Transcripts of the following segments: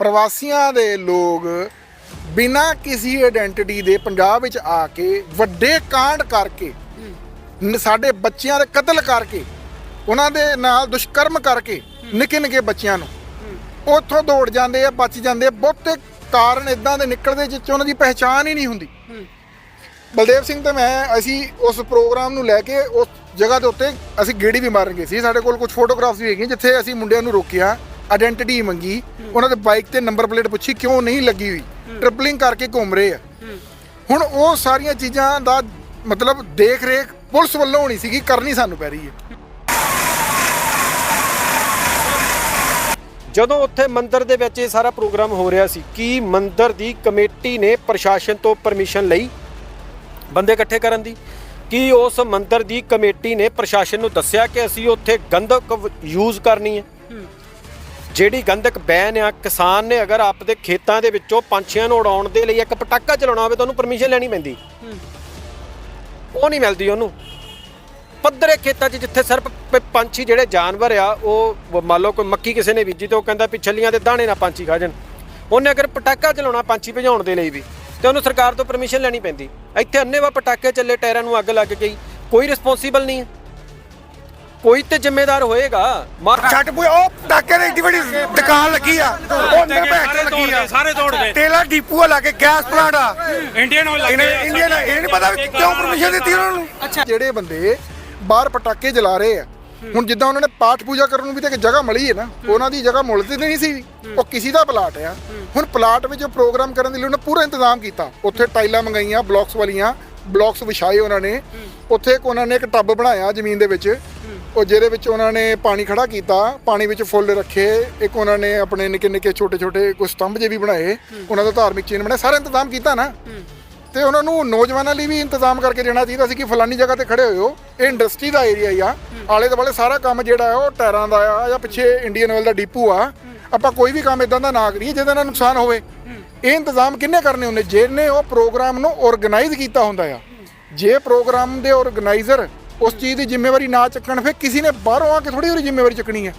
ਪ੍ਰਵਾਸੀਆਂ ਦੇ ਲੋਕ ਬਿਨਾਂ ਕਿਸੇ ਆਇਡੈਂਟੀਟੀ ਦੇ ਪੰਜਾਬ ਵਿੱਚ ਆ ਕੇ ਵੱਡੇ ਕਾਂਡ ਕਰਕੇ ਸਾਡੇ ਬੱਚਿਆਂ ਦੇ ਕਤਲ ਕਰਕੇ ਉਹਨਾਂ ਦੇ ਨਾਲ ਦੁਸ਼ਕਰਮ ਕਰਕੇ ਨਿੱਕੇ ਨਿੱਕੇ ਬੱਚਿਆਂ ਨੂੰ। ਉੱਥੋਂ ਦੌੜ ਜਾਂਦੇ ਆ ਬਚ ਜਾਂਦੇ ਆ ਬਹੁਤੇ ਕਾਰਨ ਇਦਾਂ ਦੇ ਨਿਕਲਦੇ ਜਿੱਚ ਉਹਨਾਂ ਦੀ ਪਹਿਚਾਣ ਹੀ ਨਹੀਂ ਹੁੰਦੀ। ਬਲਦੇਵ ਸਿੰਘ ਤੇ ਮੈਂ ਅਸੀਂ ਉਸ ਪ੍ਰੋਗਰਾਮ ਨੂੰ ਲੈ ਕੇ ਉਸ ਜਗ੍ਹਾ ਦੇ ਉੱਤੇ ਅਸੀਂ ਗੇੜੀ ਵੀ ਮਾਰਨ ਗਏ ਸੀ। ਸਾਡੇ ਕੋਲ ਕੁਝ ਫੋਟੋਗ੍ਰਾਫਸ ਵੀ ਹੈਗੀਆਂ ਜਿੱਥੇ ਅਸੀਂ ਮੁੰਡਿਆਂ ਨੂੰ ਰੋਕਿਆ। ਆਇਡੈਂਟੀਟੀ ਮੰਗੀ ਉਹਨਾਂ ਦੇ ਬਾਈਕ ਤੇ ਨੰਬਰ ਪਲੇਟ ਪੁੱਛੀ ਕਿਉਂ ਨਹੀਂ ਲੱਗੀ ਹੋਈ? ਟ੍ਰਿਪਲਿੰਗ ਕਰਕੇ ਘੁੰਮ ਰਹੇ ਆ। ਹੁਣ ਉਹ ਸਾਰੀਆਂ ਚੀਜ਼ਾਂ ਦਾ ਮਤਲਬ ਦੇਖ ਰੇਖ ਪੁਲਿਸ ਵੱਲੋਂ ਹੋਣੀ ਸੀਗੀ ਕਰਨੀ ਸਾਨੂੰ ਪੈ ਰਹੀ ਹੈ। ਜਦੋਂ ਉੱਥੇ ਮੰਦਿਰ ਦੇ ਵਿੱਚ ਇਹ ਸਾਰਾ ਪ੍ਰੋਗਰਾਮ ਹੋ ਰਿਹਾ ਸੀ ਕੀ ਮੰਦਿਰ ਦੀ ਕਮੇਟੀ ਨੇ ਪ੍ਰਸ਼ਾਸਨ ਤੋਂ ਪਰਮਿਸ਼ਨ ਲਈ ਬੰਦੇ ਇਕੱਠੇ ਕਰਨ ਦੀ? ਕੀ ਉਸ ਮੰਦਿਰ ਦੀ ਕਮੇਟੀ ਨੇ ਪ੍ਰਸ਼ਾਸਨ ਨੂੰ ਦੱਸਿਆ ਕਿ ਅਸੀਂ ਉੱਥੇ ਗੰਧਕ ਯੂਜ਼ ਕਰਨੀ ਹੈ। ਜਿਹੜੀ ਗੰਧਕ ਬੈਨ ਆ ਕਿਸਾਨ ਨੇ ਅਗਰ ਆਪਦੇ ਖੇਤਾਂ ਦੇ ਵਿੱਚੋਂ ਪੰਛੀਆਂ ਨੂੰ ਉਡਾਉਣ ਦੇ ਲਈ ਇੱਕ ਪਟਾਕਾ ਚਲਾਉਣਾ ਹੋਵੇ ਤਾਂ ਉਹਨੂੰ ਪਰਮਿਸ਼ਨ ਲੈਣੀ ਪੈਂਦੀ। ਉਹ ਨਹੀਂ ਮਿਲਦੀ ਉਹਨੂੰ। ਪੱਧਰੇ ਖੇਤਾਂ 'ਚ ਜਿੱਥੇ ਸਿਰਫ ਪੰਛੀ ਜਿਹੜੇ ਜਾਨਵਰ ਆ ਉਹ ਮੰਨ ਲਓ ਕੋਈ ਮੱਕੀ ਕਿਸੇ ਨੇ ਬੀਜੀ ਤੇ ਉਹ ਕਹਿੰਦਾ ਵੀ ਛੱਲੀਆਂ ਦੇ ਦਾਣੇ ਨਾ ਪੰਛੀ ਖਾ ਜਾਣ। ਉਹਨੇ ਅਗਰ ਪਟਾਕਾ ਚਲਾਉਣਾ ਪੰਛੀ ਭਜਾਉਣ ਦੇ ਲਈ ਵੀ ਤੇ ਉਹਨੂੰ ਸਰਕਾਰ ਤੋਂ ਪਰਮਿਸ਼ਨ ਲੈਣੀ ਪੈਂਦੀ। ਇੱਥੇ ਅੰਨੇਵਾ ਪਟਾਕੇ ਚੱਲੇ ਟਾਇਰਾਂ ਨੂੰ ਅੱਗ ਲੱਗ ਗਈ ਕੋਈ ਰਿਸਪੌਂਸੀਬਲ ਨਹੀਂ ਹੈ। ਕੋਈ ਤੇ ਜ਼ਿੰਮੇਦਾਰ ਹੋਏਗਾ। ਮਾਰ ਛੱਟ ਪੂਆ ਉਹ ਪਟਾਕੇ ਦੀ ਏਡੀ ਵੱਡੀ ਦੁਕਾਨ ਲੱਗੀ ਆ। ਉਹ ਅੰਦਰ ਬੈਠ ਕੇ ਲੱਗੀ ਆ। ਸਾਰੇ ਤੋੜ ਗਏ ਤੇਲਾ ਡੀਪੂ ਆ ਲਾ ਕੇ ਗੈਸ ਪਲਾਂਟ ਆ। ਇੰਡੀਅਨ ਆਇਲ ਲੱਗੇ ਇਹਨੇ ਇੰਡੀਆ ਨੇ ਇਹ ਨਹੀਂ ਪਤਾ ਵੀ ਕਿਉਂ ਪਰਮਿਸ਼ਨ ਦਿੱਤੀ ਉਹਨਾਂ ਨੂੰ? ਜਿਹੜੇ ਬੰਦੇ ਬਾਹਰ ਪਟਾਕੇ ਜਲਾ ਰਹੇ ਆ ਹੁਣ ਜਿੱਦਾਂ ਉਹਨਾਂ ਨੇ ਪਾਠ ਪੂਜਾ ਕਰਨ ਨੂੰ ਵੀ ਤਾਂ ਇੱਕ ਜਗ੍ਹਾ ਮਿਲੀ ਹੈ ਨਾ ਉਹਨਾਂ ਦੀ ਜਗ੍ਹਾ ਮੁੱਲ ਤੇ ਨਹੀਂ ਸੀ ਉਹ ਕਿਸੇ ਦਾ ਪਲਾਟ ਆ। ਹੁਣ ਪਲਾਟ ਵਿੱਚ ਪ੍ਰੋਗਰਾਮ ਕਰਨ ਦੇ ਲਈ ਉਹਨਾਂ ਪੂਰਾ ਇੰਤਜ਼ਾਮ ਕੀਤਾ। ਉੱਥੇ ਟਾਈਲਾਂ ਮੰਗਾਈਆਂ ਬਲੌਕਸ ਵਾਲੀਆਂ ਬਲੌਕਸ ਵਿਛਾਏ ਉਹਨਾਂ ਨੇ। ਉੱਥੇ ਇੱਕ ਉਹਨਾਂ ਨੇ ਇੱਕ ਟੱਬ ਬਣਾਇਆ ਜ਼ਮੀਨ ਦੇ ਵਿੱਚ। ਉਹ ਜਿਹਦੇ ਵਿੱਚ ਉਹਨਾਂ ਨੇ ਪਾਣੀ ਖੜਾ ਕੀਤਾ ਪਾਣੀ ਵਿੱਚ ਫੁੱਲ ਰੱਖੇ ਇੱਕ ਉਹਨਾਂ ਨੇ ਆਪਣੇ ਨਿੱਕੇ ਨਿੱਕੇ ਛੋਟੇ ਛੋਟੇ ਕੁਝ ਸਤੰਭ ਜੇ ਵੀ ਬਣਾਏ ਉਹਨਾਂ ਦਾ ਧਾਰਮਿਕ ਚਿੰਨ੍ਹ ਬਣਾਏ ਸਾਰਾ ਇੰਤਜ਼ਾਮ ਕੀਤਾ ਨਾ। ਤੇ ਉਹਨਾਂ ਨੂੰ ਨੌਜਵਾਨਾਂ ਲਈ ਵੀ ਇੰਤਜ਼ਾਮ ਕਰਕੇ ਦੇਣਾ ਚਾਹੀਦਾ ਸੀ ਕਿ ਫਲਾਨੀ ਜਗ੍ਹਾ ਤੇ ਖੜੇ ਹੋਇਓ। ਇਹ ਇੰਡਸਟਰੀ ਦਾ ਏਰੀਆ ਹੀ ਆ। ਆਲੇ ਦੁਆਲੇ ਸਾਰਾ ਕੰਮ ਜਿਹੜਾ ਹੈ ਉਹ ਟਾਇਰਾਂ ਦਾ ਆ ਜਾਂ ਪਿੱਛੇ ਇੰਡੀਅਨ ਆਇਲ ਦਾ ਡੀਪੂ ਆ। ਆਪਾਂ ਕੋਈ ਵੀ ਕੰਮ ਇਦਾਂ ਦਾ ਨਾ ਕਰੀਏ ਜਿਹਦੇ ਨਾਲ ਨੁਕਸਾਨ ਹੋਵੇ। ਇਹ ਇੰਤਜ਼ਾਮ ਕਿੰਨੇ ਕਰਨੇ ਹੁੰਦੇ? ਜਿਹਨੇ ਉਹ ਪ੍ਰੋਗਰਾਮ ਨੂੰ ਆਰਗੇਨਾਈਜ਼ ਕੀਤਾ ਹੁੰਦਾ ਆ। ਜੇ ਪ੍ਰੋਗਰਾਮ ਦੇ ਆਰਗੇਨਾਈਜ਼ਰ ਉਸ ਚੀਜ਼ ਦੀ ਜ਼ਿੰਮੇਵਾਰੀ ਨਾ ਚੱਕਣ ਫਿਰ ਕਿਸੇ ਨੇ ਬਾਹਰੋਂ ਆ ਕੇ ਥੋੜੀ ਉਹਦੀ ਜ਼ਿੰਮੇਵਾਰੀ ਚੱਕਣੀ ਹੈ।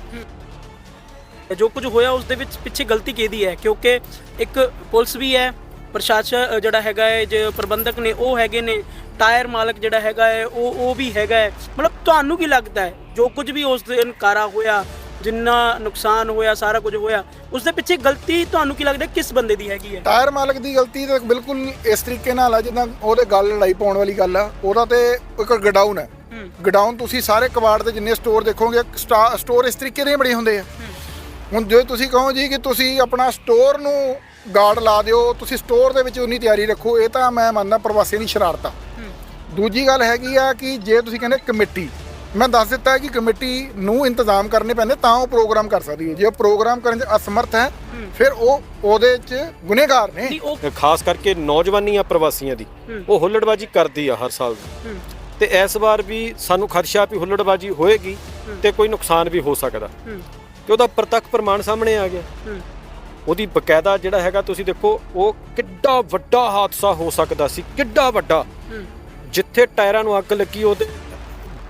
ਜੋ ਕੁਝ ਹੋਇਆ ਉਸ ਦੇ ਵਿੱਚ ਪਿੱਛੇ ਗਲਤੀ ਕਿਹਦੀ ਹੈ? ਕਿਉਂਕਿ ਇੱਕ ਪੁਲਿਸ ਵੀ ਹੈ ਪ੍ਰਸ਼ਾਸਨ ਜਿਹੜਾ ਹੈਗਾ ਹੈ ਜੇ ਪ੍ਰਬੰਧਕ ਨੇ ਉਹ ਹੈਗੇ ਨੇ ਟਾਇਰ ਮਾਲਕ ਜਿਹੜਾ ਹੈਗਾ ਹੈ ਉਹ ਉਹ ਵੀ ਹੈਗਾ ਹੈ। ਮਤਲਬ ਤੁਹਾਨੂੰ ਕੀ ਲੱਗਦਾ ਹੈ? ਜੋ ਕੁਝ ਵੀ ਉਸ ਦਿਨ ਕਾਰਾ ਹੋਇਆ ਜਿੰਨਾ ਨੁਕਸਾਨ ਹੋਇਆ ਸਾਰਾ ਕੁਝ ਹੋਇਆ ਉਸ ਦੇ ਪਿੱਛੇ ਗਲਤੀ ਤੁਹਾਨੂੰ ਕੀ ਲੱਗਦਾ ਕਿਸ ਬੰਦੇ ਦੀ ਹੈਗੀ ਹੈ? ਟਾਇਰ ਮਾਲਕ ਦੀ ਗਲਤੀ ਤਾਂ ਬਿਲਕੁਲ ਇਸ ਤਰੀਕੇ ਨਾਲ ਆ ਜਿੱਦਾਂ ਉਹਦੇ ਗੱਲ ਲੜਾਈ ਪਾਉਣ ਵਾਲੀ ਗੱਲ ਆ ਉਹਦਾ ਤੇ ਇੱਕ ਗਡਾਊਨ ਹੈ। ਗਡਾਊਨ ਤੁਸੀਂ ਸਾਰੇ ਕਬਾੜ ਦੇ ਜਿੰਨੇ ਸਟੋਰ ਦੇਖੋਗੇ ਸਟੋਰ ਇਸ ਤਰੀਕੇ ਦੇ ਹੀ ਬਣੇ ਹੁੰਦੇ ਆ। ਹੁਣ ਜੇ ਤੁਸੀਂ ਕਹੋ ਜੀ ਕਿ ਤੁਸੀਂ ਆਪਣਾ ਸਟੋਰ ਨੂੰ ਗਾਰਡ ਲਾ ਦਿਓ, ਤੁਸੀਂ ਸਟੋਰ ਦੇ ਵਿੱਚ ਉਨੀ ਤਿਆਰੀ ਰੱਖੋ, ਇਹ ਤਾਂ ਮੈਂ ਮੰਨਦਾ ਪ੍ਰਵਾਸੀਆਂ ਦੀ ਸ਼ਰਾਰਤ ਆ। ਦੂਜੀ ਗੱਲ ਹੈਗੀ ਆ ਕਿ ਜੇ ਤੁਸੀਂ ਕਹਿੰਦੇ ਕਮੇਟੀ, ਮੈਂ ਦੱਸ ਦਿੱਤਾ ਕਿ ਕਮੇਟੀ ਨੂੰ ਇੰਤਜ਼ਾਮ ਕਰਨੇ ਪੈਂਦੇ, ਤਾਂ ਉਹ ਪ੍ਰੋਗਰਾਮ ਕਰ ਸਕਦੀ ਹੈ। ਜੇ ਉਹ ਪ੍ਰੋਗਰਾਮ ਕਰਨ 'ਚ ਅਸਮਰਥ ਹੈ, ਫਿਰ ਉਹ ਉਹਦੇ 'ਚ ਗੁਨੇਗਾਰ ਨੇ। ਖਾਸ ਕਰਕੇ ਨੌਜਵਾਨੀ ਆ ਪ੍ਰਵਾਸੀਆਂ ਦੀ, ਉਹ ਹੁੱਲੜਬਾਜੀ ਕਰਦੀ ਆ ਹਰ ਸਾਲ। ਤੇ ਇਸ ਵਾਰ ਵੀ ਸਾਨੂੰ ਖਦਸ਼ਾ ਵੀ ਹੁੱਲੜਬਾਜੀ ਹੋਏਗੀ ਤੇ ਕੋਈ ਨੁਕਸਾਨ ਵੀ ਹੋ ਸਕਦਾ। ਤੇ ਉਹਦਾ ਪ੍ਰਤੱਖ ਪ੍ਰਮਾਣ ਸਾਹਮਣੇ ਆ ਗਿਆ। ਉਹਦੀ ਬਕਾਇਦਾ ਜਿਹੜਾ ਹੈਗਾ ਤੁਸੀਂ ਦੇਖੋ ਉਹ ਕਿੱਡਾ ਵੱਡਾ ਹਾਦਸਾ ਹੋ ਸਕਦਾ ਸੀ ਕਿੱਡਾ ਵੱਡਾ। ਜਿੱਥੇ ਟਾਇਰਾਂ ਨੂੰ ਅੱਗ ਲੱਗੀ ਉਹਦੇ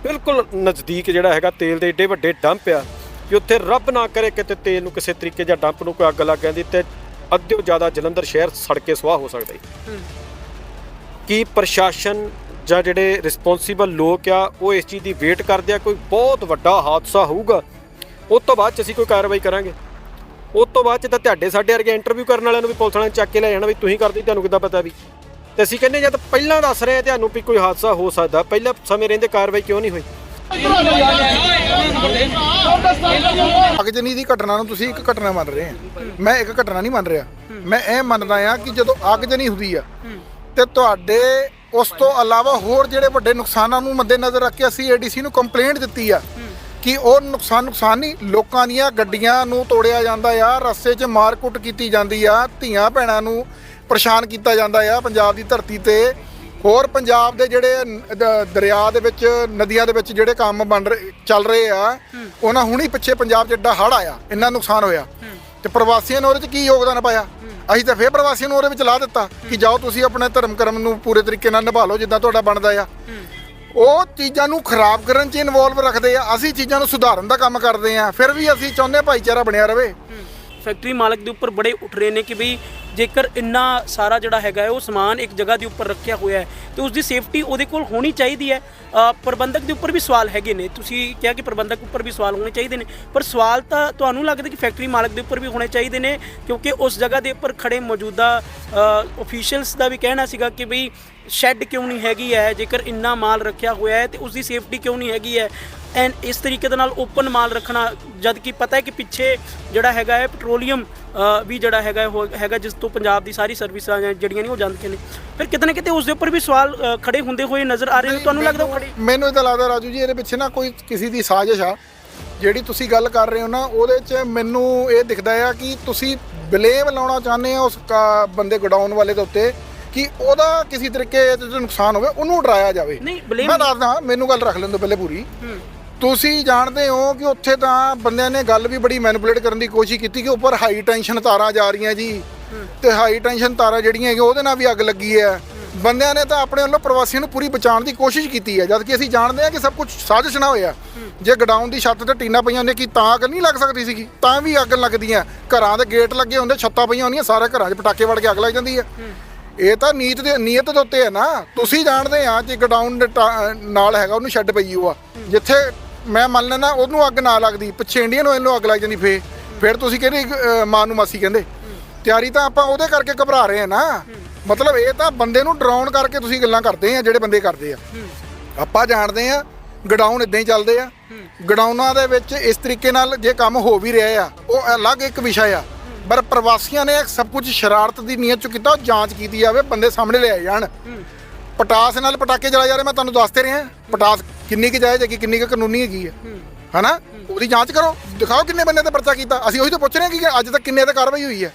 ਬਿਲਕੁਲ ਨਜ਼ਦੀਕ ਜਿਹੜਾ ਹੈਗਾ ਤੇਲ ਦੇ ਏਡੇ ਵੱਡੇ ਡੰਪ ਆ ਕਿ ਉੱਥੇ ਰੱਬ ਨਾ ਕਰੇ ਕਿਤੇ ਤੇਲ ਨੂੰ ਕਿਸੇ ਤਰੀਕੇ ਜਾਂ ਡੰਪ ਨੂੰ ਕੋਈ ਅੱਗ ਲੱਗ ਜਾਂਦੀ ਤੇ ਅੱਧਿਓ ਜ਼ਿਆਦਾ ਜਲੰਧਰ ਸ਼ਹਿਰ ਸੜ ਕੇ ਸੁਆਹ ਹੋ ਸਕਦਾ ਹੈ। ਕੀ ਪ੍ਰਸ਼ਾਸਨ ਜਾਂ ਜਿਹੜੇ ਰਿਸਪੌਂਸੀਬਲ ਲੋਕ ਆ, ਉਹ ਇਸ ਚੀਜ਼ ਦੀ ਵੇਟ ਕਰਦੇ ਆ, ਕੋਈ ਬਹੁਤ ਵੱਡਾ ਹਾਦਸਾ ਹੋਊਗਾ। ਉਸ ਤੋਂ ਬਾਅਦ ਚ ਅਸੀਂ ਕੋਈ ਕਾਰਵਾਈ ਕਰਾਂਗੇ। ਉਸ ਤੋਂ ਬਾਅਦ ਚ ਤਾਂ ਤੁਹਾਡੇ ਸਾਡੇ ਵਰਗੇ ਇੰਟਰਵਿਊ ਕਰਨ ਵਾਲਿਆਂ ਨੂੰ ਵੀ ਪੁਲਿਸ ਵਾਲਿਆਂ ਨੇ ਚੱਕ ਕੇ ਲੈ ਜਾਣਾ ਵੀ ਤੁਸੀਂ ਕਰਦੇ, ਤੁਹਾਨੂੰ ਕਿੱਦਾਂ ਪਤਾ ਵੀ? ਤੇ ਅਸੀਂ ਕਹਿੰਦੇ ਜਦ ਪਹਿਲਾਂ ਦੱਸ ਰਹੇ ਆ ਤੁਹਾਨੂੰ ਵੀ ਕੋਈ ਹਾਦਸਾ ਹੋ ਸਕਦਾ, ਪਹਿਲਾਂ ਸਮੇਂ ਰਹਿੰਦੇ ਕਾਰਵਾਈ ਕਿਉਂ ਨਹੀਂ ਹੋਈ? ਅਗਜਨੀ ਦੀ ਘਟਨਾ ਨੂੰ ਤੁਸੀਂ ਇੱਕ ਘਟਨਾ ਮੰਨ ਰਹੇ ਆ। ਮੈਂ ਇੱਕ ਘਟਨਾ ਨਹੀਂ ਮੰਨ ਰਿਹਾ। ਮੈਂ ਇਹ ਮੰਨਦਾ ਆ ਕਿ ਜਦੋਂ ਅਗਜਨੀ ਹੁੰਦੀ ਆ, ਤੇ ਤੁਹਾਡੇ ਉਸ ਤੋਂ ਇਲਾਵਾ ਹੋਰ ਜਿਹੜੇ ਵੱਡੇ ਨੁਕਸਾਨਾਂ ਨੂੰ ਮੱਦੇਨਜ਼ਰ ਰੱਖ ਕੇ ਅਸੀਂ ਏਡੀਸੀ ਨੂੰ ਕੰਪਲੇਂਟ ਦਿੱਤੀ ਆ ਕਿ ਉਹ ਨੁਕਸਾਨ ਨੁਕਸਾਨ ਨਹੀਂ ਲੋਕਾਂ ਦੀਆਂ ਗੱਡੀਆਂ ਨੂੰ ਤੋੜਿਆ ਜਾਂਦਾ ਆ ਰਸਤੇ 'ਚ ਮਾਰਕੁੱਟ ਕੀਤੀ ਜਾਂਦੀ ਆ ਧੀਆਂ ਭੈਣਾਂ ਨੂੰ ਪਰੇਸ਼ਾਨ ਕੀਤਾ ਜਾਂਦਾ ਆ ਪੰਜਾਬ ਦੀ ਧਰਤੀ ਤੇ। ਹੋਰ ਪੰਜਾਬ ਦੇ ਜਿਹੜੇ ਦ- ਦਰਿਆ ਦੇ ਵਿੱਚ ਨਦੀਆਂ ਦੇ ਵਿੱਚ ਜਿਹੜੇ ਕੰਮ ਬਣ ਰਹੇ ਚੱਲ ਰਹੇ ਆ ਉਹਨਾਂ ਹੁਣੀ ਪਿੱਛੇ ਪੰਜਾਬ 'ਚ ਏਡਾ ਹੜ ਆਇਆ ਇੰਨਾ ਨੁਕਸਾਨ ਹੋਇਆ। ਤੇ ਪ੍ਰਵਾਸੀਆਂ ਨੇ ਉਹਦੇ 'ਚ ਕੀ ਯੋਗਦਾਨ ਪਾਇਆ? ਅਸੀਂ ਤਾਂ ਫੇਰ ਪ੍ਰਵਾਸੀਆਂ ਨੂੰ ਉਹਦੇ ਵਿੱਚ ਲਾ ਦਿੱਤਾ ਕਿ ਜਾਓ ਤੁਸੀਂ ਆਪਣੇ ਧਰਮ ਕਰਮ ਨੂੰ ਪੂਰੇ ਤਰੀਕੇ ਨਾਲ ਨਿਭਾ ਲਓ ਜਿੱਦਾਂ ਤੁਹਾਡਾ ਬਣਦਾ ਆ। ਉਹ ਚੀਜ਼ਾਂ ਨੂੰ ਖਰਾਬ ਕਰਨ 'ਚ ਇਨਵੋਲਵ ਰੱਖਦੇ ਆ। ਅਸੀਂ ਚੀਜ਼ਾਂ ਨੂੰ ਸੁਧਾਰਨ ਦਾ ਕੰਮ ਕਰਦੇ ਆ। ਫਿਰ ਵੀ ਅਸੀਂ ਚਾਹੁੰਦੇ ਹਾਂ ਭਾਈਚਾਰਾ ਬਣਿਆ ਰਵੇ ਫੈਕਟਰੀ ਮਾਲਕ ਦੇ ਉੱਪਰ ਬੜੇ ਉੱਠ ਰਹੇ ਨੇ ਕਿ ਬਈ ਜੇਕਰ ਇੰਨਾ ਸਾਰਾ ਜਿਹੜਾ ਹੈਗਾ ਉਹ ਸਮਾਨ ਇੱਕ ਜਗ੍ਹਾ ਦੇ ਉੱਪਰ ਰੱਖਿਆ ਹੋਇਆ ਹੈ, ਤੇ ਉਸ ਦੀ ਸੇਫਟੀ ਉਹਦੇ ਕੋਲ ਹੋਣੀ ਚਾਹੀਦੀ ਹੈ। ਪ੍ਰਬੰਧਕ ਦੇ ਉੱਪਰ ਵੀ ਸਵਾਲ ਹੈਗੇ ਨੇ। ਤੁਸੀਂ ਕਿਹਾ ਕਿ ਪ੍ਰਬੰਧਕ ਉੱਪਰ ਵੀ ਸਵਾਲ ਹੋਣੇ ਚਾਹੀਦੇ ਨੇ, ਪਰ ਸਵਾਲ ਤਾਂ ਤੁਹਾਨੂੰ ਲੱਗਦਾ ਕਿ ਫੈਕਟਰੀ ਮਾਲਕ ਦੇ ਉੱਪਰ ਵੀ ਹੋਣੇ ਚਾਹੀਦੇ ਨੇ, ਕਿਉਂਕਿ ਉਸ ਜਗ੍ਹਾ ਦੇ ਉੱਪਰ ਖੜੇ ਮੌਜੂਦਾ ਅਫੀਸ਼ੀਅਲਸ ਦਾ ਵੀ ਕਹਿਣਾ ਸੀਗਾ ਕਿ ਬਈ ਸ਼ੈੱਡ ਕਿਉਂ ਨਹੀਂ ਹੈਗੀ ਹੈ? ਜੇਕਰ ਇੰਨਾ ਮਾਲ ਰੱਖਿਆ ਹੋਇਆ ਹੈ ਤੇ ਉਸ ਦੀ ਸੇਫਟੀ ਕਿਉਂ ਨਹੀਂ ਹੈਗੀ ਹੈ? ਐਂਡ ਇਸ ਤਰੀਕੇ ਦੇ ਨਾਲ ਓਪਨ ਮਾਲ ਰੱਖਣਾ ਜਦ ਕਿ ਪਤਾ ਹੈ ਕਿ ਪਿੱਛੇ ਜਿਹੜਾ ਹੈਗਾ ਹੈ ਪੈਟਰੋਲੀਅਮ ਵੀ ਜਿਹੜਾ ਹੈਗਾ ਹੈਗਾ ਜਿਸ ਤੋਂ ਪੰਜਾਬ ਦੀ ਸਾਰੀ ਸਰਵਿਸਾਂ ਜਿਹੜੀਆਂ ਨੇ ਉਹ ਜਾਂਦੀਆਂ ਨੇ। ਫਿਰ ਕਿਤੇ ਨਾ ਕਿਤੇ ਉਸ ਦੇ ਉੱਪਰ ਵੀ ਸਵਾਲ ਖੜੇ ਹੁੰਦੇ ਹੋਏ ਨਜ਼ਰ ਆ ਰਹੇ ਨੇ। ਤੁਹਾਨੂੰ ਲੱਗਦਾ ਉਹ ਖੜੇ ਮੈਨੂੰ ਤਾਂ ਲੱਗਦਾ ਰਾਜੂ ਜੀ ਇਹਦੇ ਪਿੱਛੇ ਨਾ ਕੋਈ ਕਿਸੇ ਦੀ ਸਾਜ਼ਿਸ਼ ਆ। ਜਿਹੜੀ ਤੁਸੀਂ ਗੱਲ ਕਰ ਰਹੇ ਹੋ ਨਾ ਉਹਦੇ 'ਚ ਮੈਨੂੰ ਇਹ ਦਿਖਦਾ ਆ ਕਿ ਤੁਸੀਂ ਬਲੇਮ ਲਾਉਣਾ ਚਾਹੁੰਦੇ ਆ ਉਸ ਬੰਦੇ ਗਡਾਊਨ ਵਾਲੇ ਦੇ ਉੱਤੇ ਕਿ ਉਹਦਾ ਕਿਸੇ ਤਰੀਕੇ 'ਚ ਨੁਕਸਾਨ ਹੋਵੇ ਉਹਨੂੰ ਡਰਾਇਆ ਜਾਵੇ। ਮੈਂ ਦੱਸਦਾ ਮੈਨੂੰ ਗੱਲ ਰੱਖ ਲੈਣ ਦਿਓ ਪਹਿਲੇ ਪੂਰੀ। ਤੁਸੀਂ ਜਾਣਦੇ ਹੋ ਕਿ ਉੱਥੇ ਤਾਂ ਬੰਦਿਆਂ ਨੇ ਗੱਲ ਵੀ ਬੜੀ ਮੈਨੀਪੂਲੇਟ ਕਰਨ ਦੀ ਕੋਸ਼ਿਸ਼ ਕੀਤੀ ਕਿ ਉੱਪਰ ਹਾਈ ਟੈਂਸ਼ਨ ਤਾਰਾਂ ਜਾ ਰਹੀਆਂ ਜੀ। ਤੇ ਹਾਈ ਟੈਂਸ਼ਨ ਤਾਰਾਂ ਜਿਹੜੀਆਂ ਹੈਗੀਆਂ ਉਹਦੇ ਨਾਲ ਵੀ ਅੱਗ ਲੱਗੀ ਹੈ। ਬੰਦਿਆਂ ਨੇ ਤਾਂ ਆਪਣੇ ਵੱਲੋਂ ਪ੍ਰਵਾਸੀਆਂ ਨੂੰ ਪੂਰੀ ਬਚਾਉਣ ਦੀ ਕੋਸ਼ਿਸ਼ ਕੀਤੀ ਹੈ ਜਦ ਕਿ ਅਸੀਂ ਜਾਣਦੇ ਹਾਂ ਕਿ ਸਭ ਕੁਝ ਸਾਜ਼ਿਸ਼ ਨਾ ਹੋਇਆ। ਜੇ ਗਡਾਊਨ ਦੀ ਛੱਤ ਤੇ ਟੀਨਾ ਪਈਆਂ ਹੁੰਦੀਆਂ ਕੀ ਤਾਂ ਅੱਗ ਨਹੀਂ ਲੱਗ ਸਕਦੀ ਸੀਗੀ? ਤਾਂ ਵੀ ਅੱਗ ਲੱਗਦੀਆਂ। ਘਰਾਂ ਦੇ ਗੇਟ ਲੱਗੇ ਹੁੰਦੇ ਛੱਤਾਂ ਪਈਆਂ ਹੁੰਦੀਆਂ ਸਾਰੇ ਘਰਾਂ 'ਚ ਪਟਾਕੇ ਵੜ ਕੇ ਅੱਗ ਲੱਗ ਜਾਂਦੀ ਹੈ। ਇਹ ਤਾਂ ਨੀਤ ਦੇ ਨੀਅਤ ਦੇ ਉੱਤੇ ਹੈ ਨਾ। ਤੁਸੀਂ ਜਾਣਦੇ ਆ ਜੇ ਗਡਾਊਨ ਦੇ ਟਾ- ਨਾਲ ਹੈਗਾ ਉਹਨੂੰ ਛੱਡ ਪਈ ਉਹ ਆ ਜਿੱਥੇ ਮੈਂ ਮੰਨ ਲੈਣਾ ਉਹਨੂੰ ਅੱਗ ਨਾ ਲੱਗਦੀ ਪਿੱਛੇ ਇੰਡੀਅਨ ਆਇਲ ਨੂੰ ਅੱਗ ਲੱਗ ਜਾਂਦੀ ਫੇ ਫਿਰ ਤੁਸੀਂ ਕਹਿੰਦੇ ਅਹ, ਮਾਂ ਨੂੰ ਮਾਸੀ ਕਹਿੰਦੇ। ਤਿਆਰੀ ਤਾਂ ਆਪਾਂ ਉਹਦੇ ਕਰਕੇ ਘਬਰਾ ਰਹੇ ਆ ਨਾ। ਮਤਲਬ ਇਹ ਤਾਂ ਬੰਦੇ ਨੂੰ ਡਰਾਉਣ ਕਰਕੇ ਤੁਸੀਂ ਗੱਲਾਂ ਕਰਦੇ ਆ ਜਿਹੜੇ ਬੰਦੇ ਕਰਦੇ ਆ। ਆਪਾਂ ਜਾਣਦੇ ਆ ਗਡਾਊਨ ਇਦਾਂ ਹੀ ਚੱਲਦੇ ਆ। ਗਡਾਊਨਾਂ ਦੇ ਵਿੱਚ ਇਸ ਤਰੀਕੇ ਨਾਲ ਜੇ ਕੰਮ ਹੋ ਵੀ ਰਿਹਾ ਆ ਉਹ ਅਲੱਗ ਇੱਕ ਵਿਸ਼ਾ ਆ। ਪਰ ਪ੍ਰਵਾਸੀਆਂ ਨੇ ਸਭ ਕੁਝ ਸ਼ਰਾਰਤ ਦੀ ਨੀਅਤ ਚ ਕੀਤਾ ਉਹ ਜਾਂਚ ਕੀਤੀ ਜਾਵੇ ਬੰਦੇ ਸਾਹਮਣੇ ਲਿਆਏ ਜਾਣ। ਪਟਾਸ ਨਾਲ ਪਟਾਕੇ ਜਲਾਏ ਜਾ ਰਹੇ ਮੈਂ ਤੁਹਾਨੂੰ ਦੱਸਦੇ ਰਿਹਾ। ਪਟਾਸ ਕਿੰਨੀ ਕੁ ਜਾਇਜ਼ ਹੈਗੀ ਕਿੰਨੀ ਕੁ ਕਾਨੂੰਨੀ ਹੈਗੀ ਹੈ। ਹਨਾ? ਉਹਦੀ ਜਾਂਚ ਕਰੋ ਦਿਖਾਓ ਕਿੰਨੇ ਬੰਦੇ ਤੇ ਪਰਚਾ ਕੀਤਾ। ਅਸੀਂ ਉਹੀ ਤਾਂ ਪੁੱਛ ਰਹੇ ਹਾਂ ਕਿ ਅੱਜ ਤੱਕ ਕਿੰਨੇ ਤੇ ਕਾਰਵਾਈ ਹੋਈ ਹੈ।